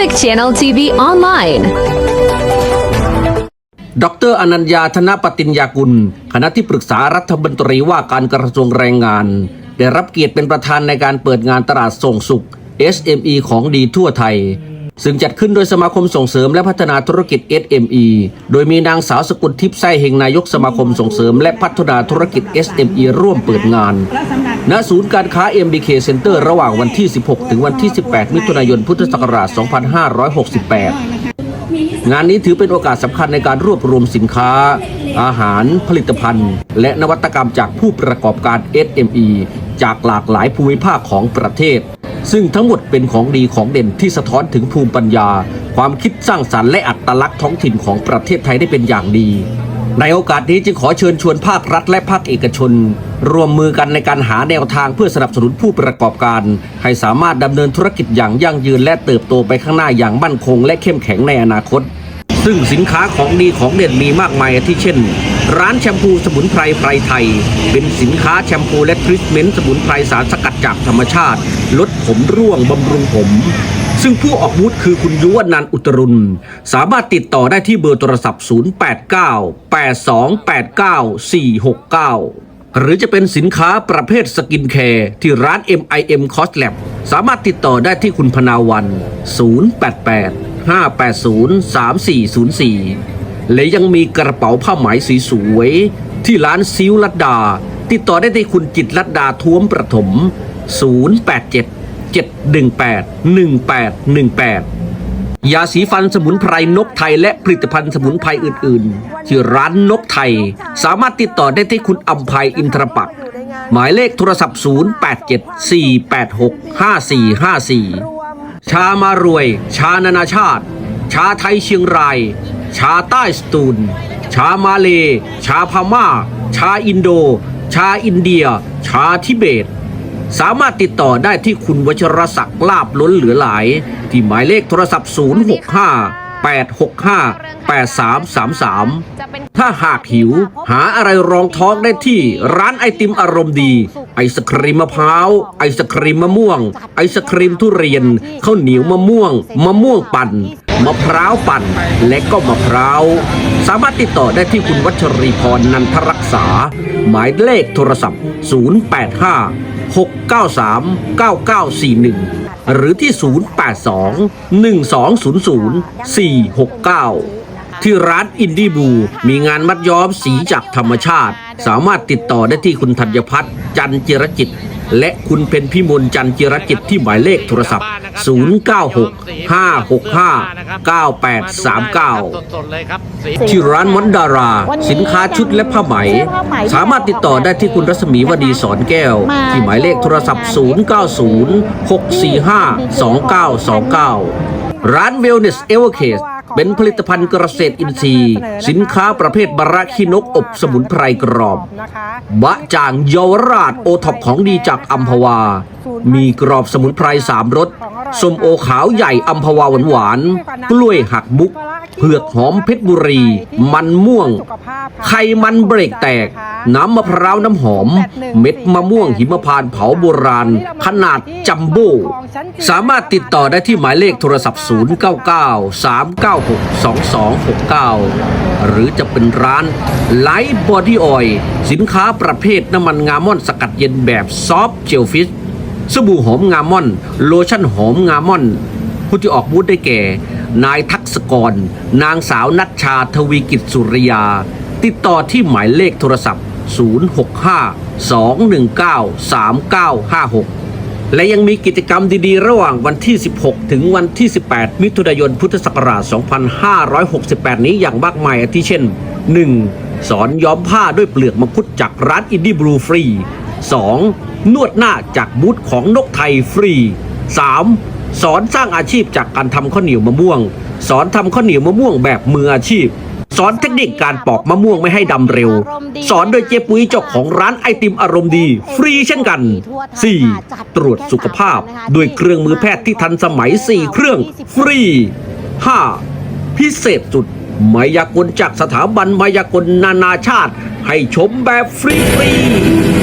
Pacific Channel TV online. ดรอนัญญาธนปฏิญญากุล คณะที่ปรึกษารัฐมนตรีว่าการกระทรวงแรงงาน ได้รับเกียรติเป็นประธานในการเปิดงานตลาดส่งสุข SME ของดีทั่วไทย ซึ่งจัดขึ้นโดยสมาคมส่งเสริมและพัฒนาธุรกิจ SME โดยมีนางสาวสกุลทิพย์ไส้เฮงนายกสมาคมส่งเสริมและพัฒนาธุรกิจ SME ร่วมเปิดงาน ณ ศูนย์การค้า MBK Center ระหว่างวันที่ 16 ถึงวันที่ 18 มิถุนายน พุทธศักราช 2568 งานนี้ถือเป็นโอกาสสำคัญในการรวบรวมสินค้า อาหาร ผลิตภัณฑ์ และนวัตกรรมจากผู้ประกอบการ SME จากหลากหลายภูมิภาคของประเทศ ซึ่งทั้งหมดเป็นของดีของเด่นที่สะท้อนถึงภูมิปัญญา ความคิดสร้างสรรค์และอัตลักษณ์ท้องถิ่นของประเทศไทยได้เป็นอย่างดี ในโอกาสนี้จึงขอเชิญชวนภาครัฐและภาคเอกชน รวมมือกันในการหาแนวทางเพื่อสนับสนุนผู้ประกอบการ ให้สามารถดำเนินธุรกิจอย่างยั่งยืนและเติบโตไปข้างหน้าอย่างมั่นคง และเข้มแข็งในอนาคต ซึ่งสินค้าของดีของเด่นมีมากมายที่เช่น ร้านแชมพูสมุนไพรไพรไทย เป็นสินค้าแชมพูและทรีทเมนต์สมุนไพรสารสกัดจากธรรมชาติ ลดผมร่วงบำรุงผม ซึ่งผู้ออกบูธคือคุณยุวนันอุตรุณ สามารถติดต่อได้ที่เบอร์โทรศัพท์ 089 8289 469หรือจะเป็นสินค้าประเภทสกินแคร์ที่ร้าน MIM c o s Lab สามารถติดต่อได้ที่คุณพนาวัน 088 580 3404 และยังมีกระเป๋าผ้าไหมสีสวยที่ร้านซิวลัดดา ติดต่อได้ที่คุณจิตลัดดาท้วมประถม 087 718 1818 ยาสีฟันสมุนไพรนกไทยและผลิตภัณฑ์สมุนไพรอื่นๆ ที่ร้านนกไทย สามารถติดต่อได้ที่คุณอัมภัยอินทรปัก หมายเลขโทรศัพท์ 0874865454 ชามารวย ชานานาชาติ ชาไทยเชียงราย ชาใต้สตูล ชามาเล ชาพม่า ชาอินโด ชาอินเดีย ชาทิเบต สามารถติดต่อได้ที่คุณวชรศักดิ์ลาบล้นเหลือหลาย ที่หมายเลขโทรศัพท์ 065 865 8333 ถ้าหากหิว หาอะไรรองท้องได้ที่ร้านไอติมอารมณ์ดี ไอศครีมมะพร้าว ไอศครีมมะม่วง ไอศครีมทุเรียนข้าวเหนียวมะม่วง มะม่วงปั่น มะพร้าวปั่น และก็มะพร้าว สามารถติดต่อได้ที่คุณวัชรีพรนันทรักษา หมายเลขโทรศัพท์ 085 693 9941 หรือที่ 082 1200 469ที่ร้านอินดี้บู มีงานมัดย้อมสีจากธรรมชาติ สามารถติดต่อได้ที่คุณธัญพัฒน์จันจิรจิต และคุณเพนพิมลจันจิรจิตที่หมายเลขโทรศัพท์ 096 565 9839 ที่ร้านมอนดารา สินค้าชุดและผ้าไหม สามารถติดต่อได้ที่คุณรัศมีวดีสอนแก้ว ที่หมายเลขโทรศัพท์ 090 645 2929 ร้าน Wellness Evercase เเป็นผลิตภัณฑ์เกษตรอินทรีย์ สินค้าประเภทบาระขี้นกอบสมุนไพรกรอบบะจ่างเยาวราชโอท็อปของดีจากอัมพวามีกรอบสมุนไพรสามรสส้มโอขาวใหญ่อัมพวาหวานหวานๆกล้วยหักมุก เผือกหอมเพชรบุรี มันม่วง ไข่มันเบรกแตก น้ำมะพร้าวน้ำหอม เม็ดมะม่วงหิมพานต์เผาโบราณ ขนาดจัมโบ้สามารถติดต่อได้ที่หมายเลขโทรศัพท์ 099 396 2269 หรือจะเป็นร้านไลท์บอดี้ออยสินค้าประเภทน้ำมันงาม่อนสกัดเย็นแบบซอฟต์เจลฟิช สบู่หอมงาม่อน โลชั่นหอมงาม่อน ผู้ที่ออกบูธได้แก่ นายทักษกร นางสาวนัชชาทวีกิจสุริยา ติดต่อที่หมายเลขโทรศัพท์ 065 219 3956และยังมีกิจกรรมดีๆ ระหว่างวันที่ 16 ถึงวันที่ 18 มิถุนายน พุทธศักราช 2568 นี้อย่างมากมายอาทิเช่น 1. สอนย้อมผ้าด้วยเปลือกมังคุดจากร้านอินดี้บลูฟรี 2. นวดหน้าจากบูธของนกไทยฟรี 3. สอนสร้างอาชีพจากการทำข้าวเหนียวมะม่วง สอนทำข้าวเหนียวมะม่วงแบบมืออาชีพ สอนเทคนิคการปอกมะม่วงไม่ให้ดำเร็ว สอนโดยเจ๊ปุ้ยเจ้าของร้านไอติมอารมณ์ดี ฟรีเช่นกัน 4. ตรวจสุขภาพด้วยเครื่องมือแพทย์ที่ทันสมัย 4 เครื่องฟรี 5. พิเศษสุดมายากลจากสถาบันมายากลนานาชาติ ให้ชมแบบฟรีๆ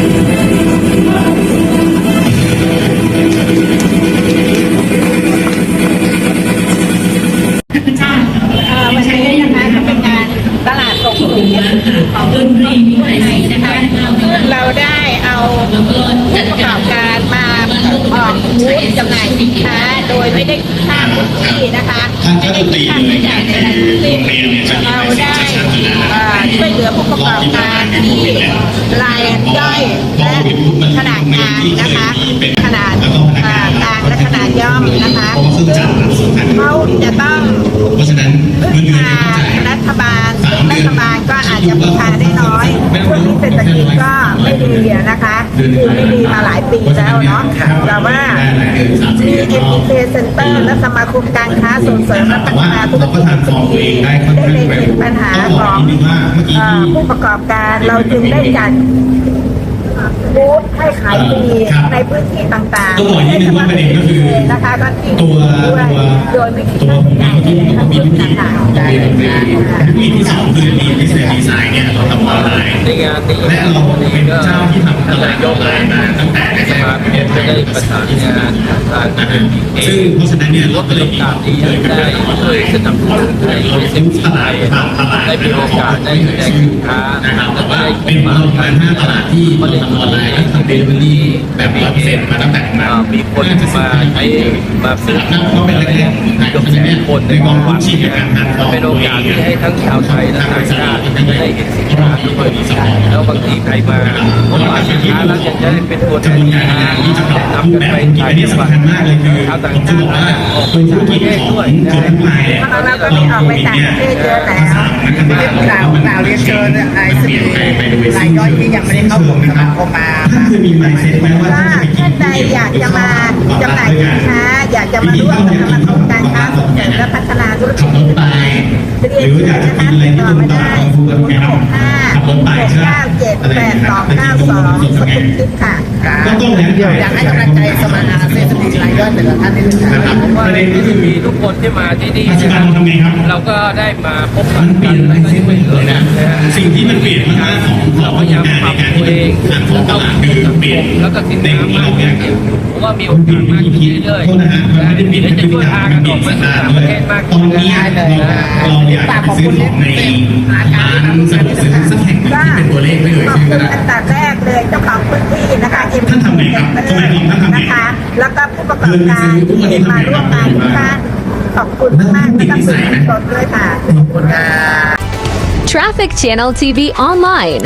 ผู้ประกอบการมาออกบูธจำหน่ายสินค้า โดยไม่ได้คิดค่าพื้นที่นะคะท่านก็จะตีเลยงานคือโรงเรียนเนี่ยจะมีเราได้ช่วยเหลือผู้ประกอบการที่รายย่อยและขนาดกลางนะคะขนาดเอ่อกลางและขนาดย่อมนะคะซึ่งเขาจะต้อง ไม่ดีมาหลายปีแล้วเนาะแต่ว่ามี MPK Center และสมาคมการค้าส่งเสริมและพัฒนาธุรกิจ SME ได้เล็งเห็นปัญหาของเอ่อผู้ประกอบการเราจึงได้จัดบูธให้ขายฟรี ในพื้นที่ต่างๆต้องบอกนิดนึงว่าประเด็นก็คือนะคะก็ที่ตัวด้วยตัวโดยไม่คิดตัวค่าผมใช้เองจ่ายที่ในผมทั้งมีสิ้นวิธีต่างๆวิธีที่สองคือดีพิเศษดีไซน์เนี่ยเราทำออนไลน์ในงานนี้และเราเป็นเจ้าที่ทำตลาดออนไลน์มาตั้งแต่แรสกมาคมจะได้ประสานงานทางๆนะฮะเอซึ่งงเพราะฉะนั้นเนี่ยเราก็ก็เลเลยยมีตามที่เลได้ยก็ได้ได้ช่วยสนับสนุนให้บริษัทไทยได้มีโอกาสได้แสดงสินค้านะครับและแต่ว่าได้เป็นเราประมาณห้าตลาดที่เราทำออนไลน์และทำเดลิเวอรี่ แบบร้อยเปอร์เซ็นต์มาตั้งแต่มาอ่ามีคนมาใช้มาซื้อนั่นก็เป็นแรกๆของไทยเกือบแสนคนในในกวัองนคุ้วันนชีพนี้ในการทานของเป็นโอกาสที่ให้ทั้งชาวไทยและต่างชาติได้เห็นสินค้าด้วยแล้วบางทีใครมาคนมาสินค้าแล้วอยากจะได้เป็นตัวแทกระนบวนสิการนในค้าการที่จะปรับแนะรูปนำกันแบบไปธุรกิจอันนี้สำคัญมากเลยคือชาวต่างผมจะชาบอกติว่าตัวธุรกิจของตัวทั้งหลายเนี่ยเราก็มีออกไปต่างประเทศเยอะแล้วกล่าวกล่าวเรียนเชิญไอ้สเปลี่ยนแปลงไปโดยรายย่อยที่ยังไม่ได้เข้ากลุ่มสมาคมมาท่านเคยมี mindset ไหมว่าถ้าท่านจะไปกินท่านใดอยากจะมาจำหน่ายสินค้า อยากจะมาร่วมกับสมาคมการค้าส่งเสริมและพัฒนาธุรกิขัจบรถไปหรืออยากจะกินอะไรที่ตรงตลาดฟูกันไงครับขับรถไปใช่ไหมเก้าเจ็ดแปดสองเก้าสองสกุลทิพย์ค่ะก็ต้องแล้วแต่อยากให้กำลังใจสมาชิกเศรษฐกิจรายย่อยแต่ละท่านนิดนึงนะครับประเด็นก็คือมีทุกคนที่มาที่นี่นเราทำไงครับเราก็ได้มาพบปะมันเปลี่ยนอะไรแล้วก็เส้นช่ไปวยเหลือยนะสิ่งที่มันเปลี่ยนมากๆของของพนักงานในการที่จะทานของตลาดคือเปลี่ยนแล้วก็สินในค้าที่มากเราอยากขึ้นเพราะว่ามีโอมันเปกาลี่ยสนวิมากธีขึ้นคิดเรื่อยโทษนะฮะมันไม่ได้เปลี่ยนเดี๋ยวพจะฤช่วยติกรรพามกันมันอเปลี่อยกนไปสันสู่ดานต่างเลประยเทศมากตอนขึ้นนี้นะเราเราอยากซื้อของในร้านสะดวกซื้อสักแห่งหนึ่งที่เป็นตัวเลขไม่เอ่ยขอบชื่อคุก็ณได้ตั้งแต่แรกเลยเจ้าของพื้นที่นะคะเอ็มท่านทำไงครับสมัยก่อนท่านทำไงนะคะแล้วก็ผู้ประกอบการที่มาร่วมงานทุกท่านขอบคุณมากๆและก็สื่อมวลชนด้วยค่ะ Traffic Channel TV Online.